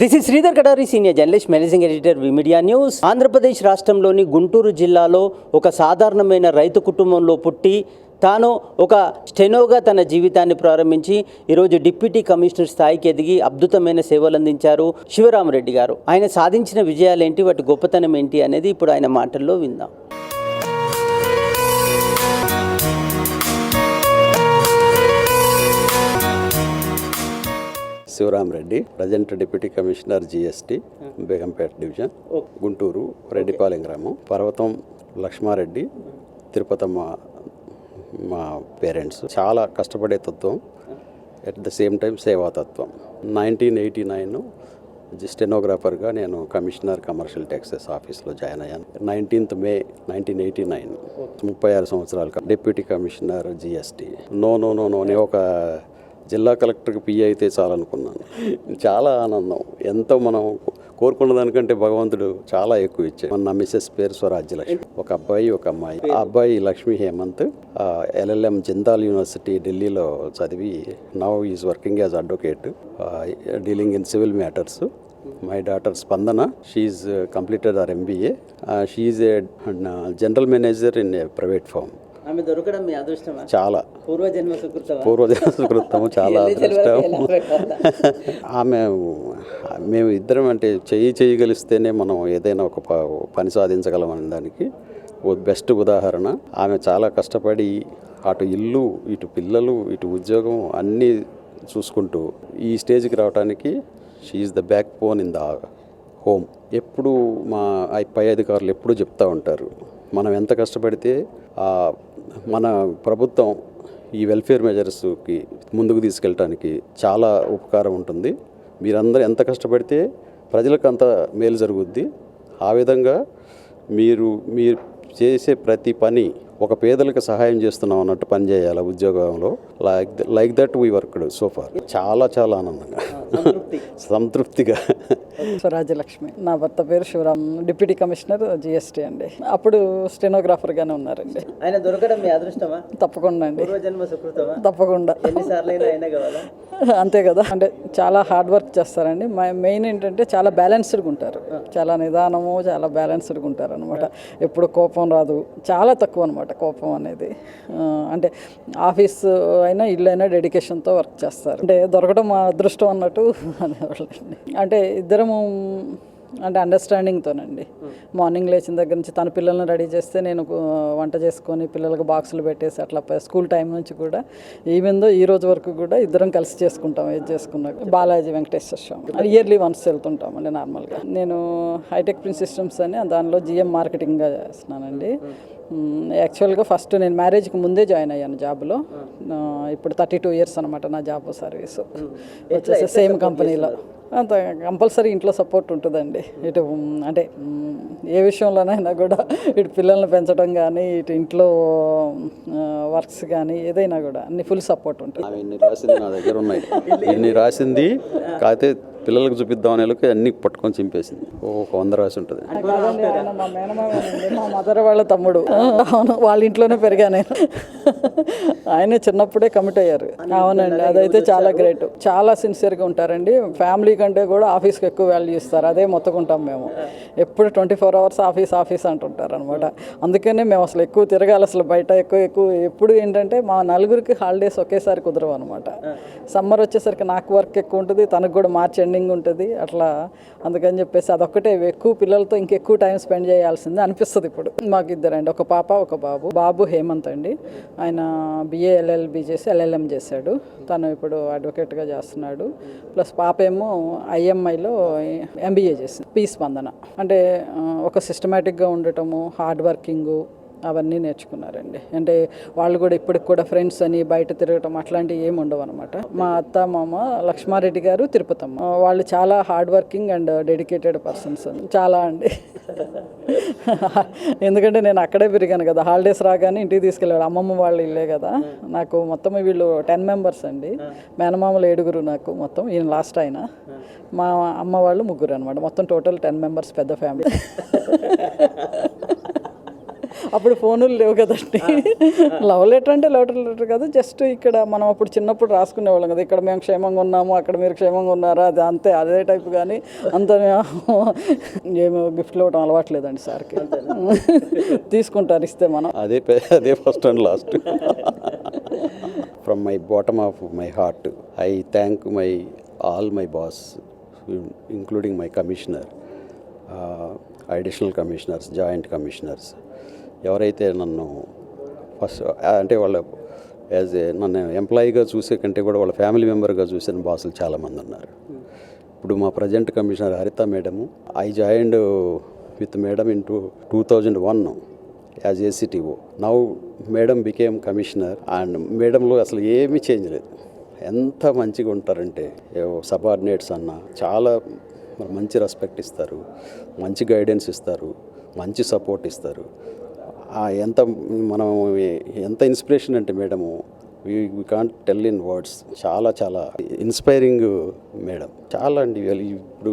This is Sridhar Kadari senior journalist managing editor V media news Andhra Pradesh రాష్ట్రంలోని గుంటూరు జిల్లాలో ఒక సాధారణమైన రైతు కుటుంబంలో పుట్టి తాను ఒక స్టెనోగా తన జీవితాన్ని ప్రారంభించి ఈరోజు డిప్యూటీ కమిషనర్ స్థాయికి ఎదిగి అద్భుతమైన సేవలు అందించారు శివరామరెడ్డి గారు. ఆయన సాధించిన విజయాలు ఏంటి వాటి గొప్పతనం ఏంటి? అనేది ఇప్పుడు ఆయన మాటల్లో విందాం. Sivaram Reddy present deputy commissioner GST Begumpet division Guntur Reddypalem గ్రామం పర్వతం లక్ష్మారెడ్డి తిరుపతమ్మ మా పేరెంట్స్. చాలా కష్టపడే తత్వం ఎట్ ద సేమ్ టైం సేవాతత్వం నైన్టీన్ ఎయిటీ నైన్ స్టెనోగ్రాఫర్గా నేను కమిషనర్ కమర్షియల్ ట్యాక్సెస్ ఆఫీస్లో జాయిన్ అయ్యాను. Nineteenth May nineteen eighty nine ముప్పై ఆరు సంవత్సరాలు deputy commissioner GST. No no no no అని ఒక జిల్లా కలెక్టర్కి పిఏ అయితే చాలనుకున్నాను. చాలా ఆనందం. ఎంతో మనం కోరుకున్న దానికంటే భగవంతుడు చాలా ఎక్కువ ఇచ్చాడు. మన మిస్సెస్ పేరు స్వరాజ్యలక్ష్మి ఒక అబ్బాయి ఒక అమ్మాయి. ఆ అబ్బాయి లక్ష్మి హేమంత్ ఎల్ఎల్ఎం జిందాల్ యూనివర్సిటీ ఢిల్లీలో చదివి now is working as advocate dealing in civil matters my daughter Spandana she completed her MBA she a general manager in a private firm ఆమె దొరకడం మీ అదృష్టమా? చాలా. పూర్వజన్మ సుకృతమా? పూర్వజన సుకృతము చాలా అదృష్టం ఆమె మేము ఇద్దరం అంటే చెయ్యి చేయగలిస్తేనే మనం ఏదైనా ఒక పని సాధించగలం అనే దానికి ఓ బెస్ట్ ఉదాహరణ. ఆమె చాలా కష్టపడి అటు ఇల్లు ఇటు పిల్లలు ఇటు ఉద్యోగం అన్నీ చూసుకుంటూ ఈ స్టేజ్కి రావడానికి she the backbone in the home ఎప్పుడు మా పై అధికారులు ఎప్పుడు చెప్తూ ఉంటారు. మనం ఎంత కష్టపడితే ఆ, మన ప్రభుత్వం ఈ వెల్ఫేర్ మెజర్స్కి ముందుకు తీసుకెళ్ళటానికి చాలా ఉపకారం ఉంటుంది. మీరందరూ ఎంత కష్టపడితే ప్రజలకు అంత మేలు జరుగుద్ది. ఆ విధంగా మీరు మీరు చేసే ప్రతి పని ఒక పేదలకు సహాయం చేస్తున్నాం అన్నట్టు పని చేయాలి ఉద్యోగంలో. Like like that we worked so far చాలా చాలా ఆనందంగా. సంతృప్తిగా. స్వరాజ్యలక్ష్మి. నా భర్త పేరు శివరామ్ డిప్యూటీ కమిషనర్ జిఎస్టీ అండి. అప్పుడు స్టెనోగ్రాఫర్గానే ఉన్నారండి. ఆయన దొరకడం మీ అదృష్టమా? తప్పకుండా అండి. తప్పకుండా. అంతే కదా. అంటే చాలా హార్డ్ వర్క్ చేస్తారండి. మెయిన్ ఏంటంటే చాలా బ్యాలెన్స్డ్గా ఉంటారు. చాలా నిదానము చాలా బ్యాలెన్స్డ్గా ఉంటారు అనమాట ఎప్పుడు కోపం రాదు. చాలా తక్కువ అనమాట కోపం అనేది. అంటే ఆఫీస్ అయినా ఇల్లు అయినా డెడికేషన్తో వర్క్ చేస్తారు. అంటే దొరకడం మా అదృష్టం అన్నట్టు అనేవాళ్ళండి. అంటే ఇద్దరము అంటే అండర్స్టాండింగ్తోనండి మార్నింగ్ లేచిన దగ్గర నుంచి తన పిల్లల్ని రెడీ చేస్తే నేను వంట చేసుకొని పిల్లలకు బాక్సులు పెట్టేసి అట్లా స్కూల్ టైం నుంచి కూడా ఈవెందో ఈ రోజు వరకు కూడా ఇద్దరం కలిసి చేసుకుంటాం ఏది చేసుకున్నాక బాలాజీ వెంకటేశ్వర స్వామి. ఇయర్లీ వన్స్ వెళ్తుంటామండి నార్మల్గా. నేను హైటెక్ ప్రిన్స్ సిస్టమ్స్ అని దానిలో జిఎం మార్కెటింగ్గా చేస్తున్నానండి. యాక్చువల్గా ఫస్ట్ నేను మ్యారేజ్కి ముందే జాయిన్ అయ్యాను జాబ్లో. ఇప్పుడు థర్టీ టూ ఇయర్స్ అనమాట నా జాబ్ సర్వీస్ వచ్చేసి సేమ్ కంపెనీలో అంత కంపల్సరీ ఇంట్లో సపోర్ట్ ఉంటుందండి. ఇటు అంటే ఏ విషయంలోనైనా కూడా ఇటు పిల్లల్ని పెంచడం కానీ ఇటు ఇంట్లో వర్క్స్ కానీ ఏదైనా కూడా అన్ని ఫుల్ సపోర్ట్ ఉంటుంది. ఇన్ని రాసింది నా దగ్గర ఉన్నాయి. ఇన్ని రాసింది కాకపోతే పిల్లలకు చూపిద్దాం అనేలకు అన్ని పట్టుకొని చింపేసింది. ఒక వంద రాసి ఉంటుంది. మా మదర్ వాళ్ళ తమ్ముడు. అవును వాళ్ళ ఇంట్లోనే పెరిగా నేను. ఆయన చిన్నప్పుడే కమిట్ అయ్యారు. అవునండి అదైతే చాలా గ్రేట్ చాలా సిన్సియర్గా ఉంటారండి. ఫ్యామిలీ కంటే కూడా ఆఫీస్కి ఎక్కువ వాల్యూ ఇస్తారు. అదే మొత్తుకుంటాం మేము. ఎప్పుడు twenty four hours office office అంటుంటారు అనమాట అందుకనే మేము అసలు ఎక్కువ తిరగాలి అసలు బయట ఎక్కువ ఎక్కువ ఎప్పుడు ఏంటంటే మా నలుగురికి హాలిడేస్ ఒకేసారి కుదరవు అనమాట సమ్మర్ వచ్చేసరికి నాకు వర్క్ ఎక్కువ ఉంటుంది తనకు కూడా మార్చ్ ఎండింగ్ ఉంటుంది అట్లా. అందుకని చెప్పేసి అదొక్కటే. ఎక్కువ పిల్లలతో ఇంకెక్కువ టైం స్పెండ్ చేయాల్సింది అనిపిస్తుంది ఇప్పుడు. మాకు ఇద్దరండి ఒక పాప ఒక బాబు. బాబు హేమంత్ అండి. ఆయన బిఏ ఎల్ఎల్బి చేసి ఎల్ఎల్ఎం చేశాడు. తను ఇప్పుడు అడ్వకేట్గా చేస్తున్నాడు. ప్లస్ పాప ఏమో ఐఎంఐలో ఎంబీఏ చేసింది. పీ స్పందన. అంటే ఒక సిస్టమేటిక్గా ఉండటము హార్డ్ వర్కింగు అవన్నీ నేర్చుకున్నారండి. అంటే వాళ్ళు కూడా ఇప్పటికి కూడా ఫ్రెండ్స్ అని బయట తిరగటం అట్లాంటివి ఏమి ఉండవు అనమాట మా అత్త మామ లక్ష్మారెడ్డి గారు తిరుపతమ్మ. వాళ్ళు చాలా hard working and dedicated persons చాలా అండి. ఎందుకంటే నేను అక్కడే పెరిగాను కదా. హాలిడేస్ రాగానే ఇంటికి తీసుకెళ్ళాడు అమ్మమ్మ వాళ్ళు ఇల్లే కదా. నాకు మొత్తం వీళ్ళు టెన్ మెంబర్స్ అండి. మేనమామలు ఏడుగురు నాకు మొత్తం. ఈయన లాస్ట్ ఆయన. మా అమ్మ వాళ్ళు ముగ్గురు అనమాట మొత్తం టోటల్ టెన్ మెంబర్స్ పెద్ద ఫ్యామిలీ అప్పుడు ఫోనులు లేవు కదండి. లవ్ లెటర్ అంటే లవ్ లెటర్ కాదు జస్ట్ ఇక్కడ మనం అప్పుడు చిన్నప్పుడు రాసుకునేవాళ్ళం కదా. ఇక్కడ మేము క్షేమంగా ఉన్నాము అక్కడ మీరు క్షేమంగా ఉన్నారా అది అంతే అదే టైప్ కానీ అంత ఏమో గిఫ్ట్లు ఇవ్వడం అలవాట్లేదండి సార్కి. తీసుకుంటారు ఇస్తే మనం. అదే అదే first and last. From my bottom of my heart I thank my all my boss including my commissioner additional commissioners joint commissioners ఎవరైతే నన్ను ఫస్ట్ అంటే వాళ్ళ యాజ్ ఏ నన్ను ఎంప్లాయీగా చూసే కంటే కూడా వాళ్ళ ఫ్యామిలీ మెంబర్గా చూసిన బాసులు చాలామంది ఉన్నారు. ఇప్పుడు మా present commissioner Haritha madam I joined with madam in two two thousand one as ACTO now madam became commissioner and మేడంలో అసలు ఏమీ చేంజ్ లేదు. ఎంత మంచిగా ఉంటారంటే సబార్డినేట్స్ అన్న చాలా మంచి రెస్పెక్ట్ ఇస్తారు మంచి గైడెన్స్ ఇస్తారు మంచి సపోర్ట్ ఇస్తారు. ఎంత మనం ఎంత ఇన్స్పిరేషన్ అంటే madam we can't tell in words చాలా చాలా ఇన్స్పైరింగ్ మేడం. చాలా అండి ఇప్పుడు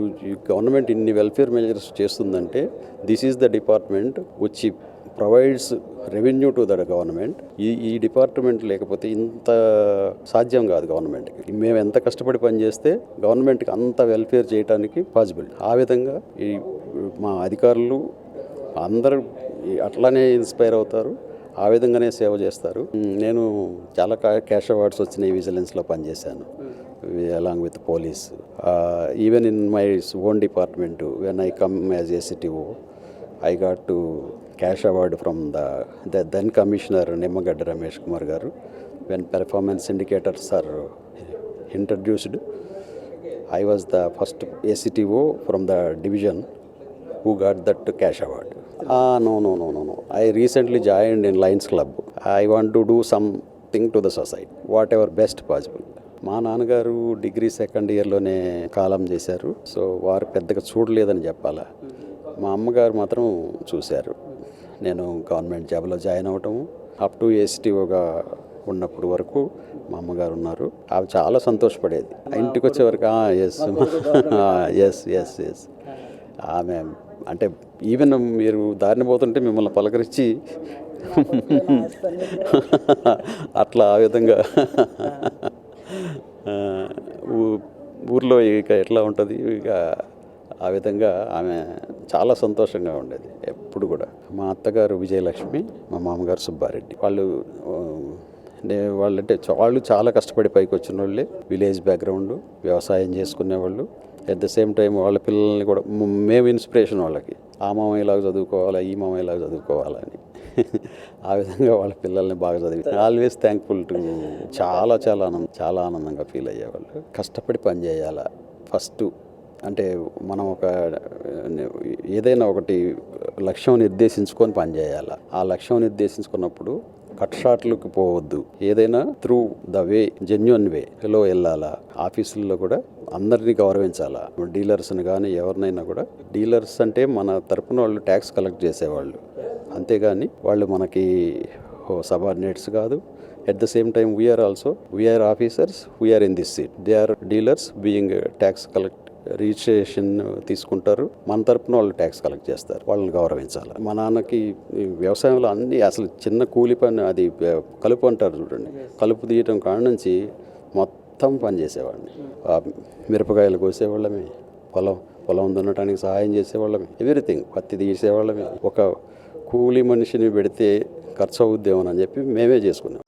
గవర్నమెంట్ ఇన్ని వెల్ఫేర్ మెజర్స్ చేస్తుందంటే దిస్ ఈజ్ ద డిపార్ట్మెంట్ వచ్చి provides revenue to the government ఈ ఈ డిపార్ట్మెంట్ లేకపోతే ఇంత సాధ్యం కాదు గవర్నమెంట్కి మేము ఎంత కష్టపడి పనిచేస్తే గవర్నమెంట్కి అంత వెల్ఫేర్ చేయడానికి పాసిబుల్ ఆ విధంగా ఈ మా అధికారులు అందరూ అట్లానే ఇన్స్పైర్ అవుతారు. ఆ విధంగానే సేవ చేస్తారు. నేను చాలా కా- క్యాష్ అవార్డ్స్ వచ్చినాయి విజిలెన్స్లో పనిచేశాను. Along with police. Even in my own department when I come as ACTO I got to cash award from the the then commissioner Nimmagadda Ramesh Kumar గారు. When performance indicators are introduced I was the first ACTO from the division who got that cash award. Ah, no, no, no, no, no. I recently joined in Lions Club. I want to do something to the society, whatever best possible. మా నాన్నగారు degree second ఇయర్లోనే కాలం చేశారు. So వారు పెద్దగా చూడలేదని చెప్పాలా. మా అమ్మగారు మాత్రం చూశారు. నేను గవర్నమెంట్ జాబ్లో జాయిన్ అవ్వటము అప్ టు ఎస్టీఓగా ఉన్నప్పుడు వరకు మా అమ్మగారు ఉన్నారు. ఆమె చాలా సంతోషపడేది. ఆ ఇంటికి వచ్చే వరకు ఎస్ ఎస్ ఎస్ ఎస్ ఆమె అంటే ఈవెన్ మీరు దారిని పోతుంటే మిమ్మల్ని పలకరించి అట్లా ఆ విధంగా. ఊ- ఊర్లో ఇక ఎట్లా ఉంటుంది? ఇక ఆ విధంగా ఆమె చాలా సంతోషంగా ఉండేది ఎప్పుడు కూడా. మా అత్తగారు విజయలక్ష్మి మా మామగారు సుబ్బారెడ్డి. వాళ్ళు వాళ్ళంటే వాళ్ళు చాలా కష్టపడి పైకి వచ్చిన వాళ్ళే విలేజ్ బ్యాక్గ్రౌండ్ వ్యవసాయం చేసుకునేవాళ్ళు. అట్ ద సేమ్ టైం వాళ్ళ పిల్లల్ని కూడా మేము ఇన్స్పిరేషన్ వాళ్ళకి. ఆ మామయ్యలాగా చదువుకోవాలా ఈ మామయ్యలాగా చదువుకోవాలని ఆ విధంగా వాళ్ళ పిల్లల్ని బాగా చదివి ఆల్వేస్ థ్యాంక్ఫుల్ టు చాలా చాలా ఆనందం చాలా ఆనందంగా ఫీల్ అయ్యేవాళ్ళు. కష్టపడి పని చేయాలా. ఫస్ట్ అంటే మనం ఒక ఏదైనా ఒకటి లక్ష్యం నిర్దేశించుకొని పనిచేయాలి ఆ లక్ష్యం నిర్దేశించుకున్నప్పుడు కట్ షాట్లకు పోవద్దు. ఏదైనా త్రూ ద వే జెన్యున్ వేలో వెళ్ళాలా. ఆఫీసుల్లో కూడా అందరినీ గౌరవించాలా? డీలర్స్ని కానీ ఎవరినైనా కూడా డీలర్స్ అంటే మన తరపున వాళ్ళు ట్యాక్స్ కలెక్ట్ చేసేవాళ్ళు. అంతేగాని వాళ్ళు మనకి సబార్డినేట్స్ కాదు. At the same time we are also we are officers we are in this seat they are dealers being tax collect registration తీసుకుంటారు. మన తరపున వాళ్ళు ట్యాక్స్ కలెక్ట్ చేస్తారు. వాళ్ళని గౌరవించాలి? మా నాన్నకి వ్యవసాయంలో అన్ని అసలు చిన్న కూలి పని అది కలుపు అంటారు చూడండి. కలుపు తీయటం కాడ నుంచి మొత్తం పని చేసేవాడిని. మిరపకాయలు కోసేవాళ్ళమే పొలం పొలం దున్నటానికి సహాయం చేసేవాళ్ళమే ఎవ్రీథింగ్ పత్తి తీసేవాళ్ళమే. ఒక కూలి మనిషిని పెడితే ఖర్చు అవుద్దేమో అని చెప్పి మేమే చేసుకున్నాం